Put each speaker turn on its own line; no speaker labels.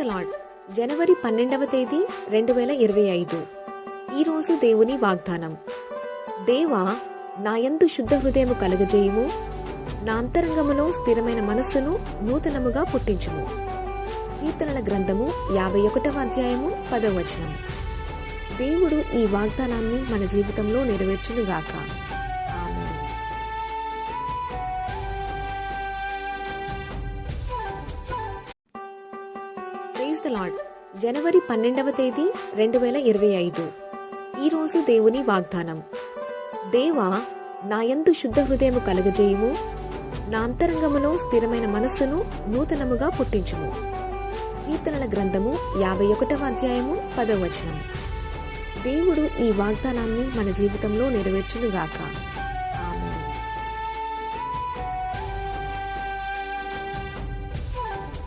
The lord జనవరి పన్నెండవ తేదీ రెండు వేల ఇరవై ఐదు. ఈరోజు దేవుని వాగ్దానం. దేవా నాయందు శుద్ధ హృదయము కలుగజేయుము. నా అంతరంగములో స్థిరమైన మనస్సును నూతనముగా పుట్టించుము. కీర్తనల గ్రంథము యాభై ఒకటవ అధ్యాయము పదవచనం దేవుడు ఈ వాగ్దానాన్ని మన జీవితంలో నెరవేర్చునుగాక. ద లాడ్ జనవరి పన్నెండవ తేదీ రెండు వేల ఇరవై ఐదు. ఈరోజు దేవుని వాగ్దానం. దేవా నాయందు శుద్ధ హృదయము కలుగజేయుము. నా అంతరంగములో స్థిరమైన మనస్సును నూతనముగా పుట్టించుము. కీర్తనల గ్రంథము యాభై ఒకటవ అధ్యాయము పదవ వచనం. దేవుడు ఈ వాగ్దానాన్ని మన జీవితంలో నెరవేర్చునుగాక.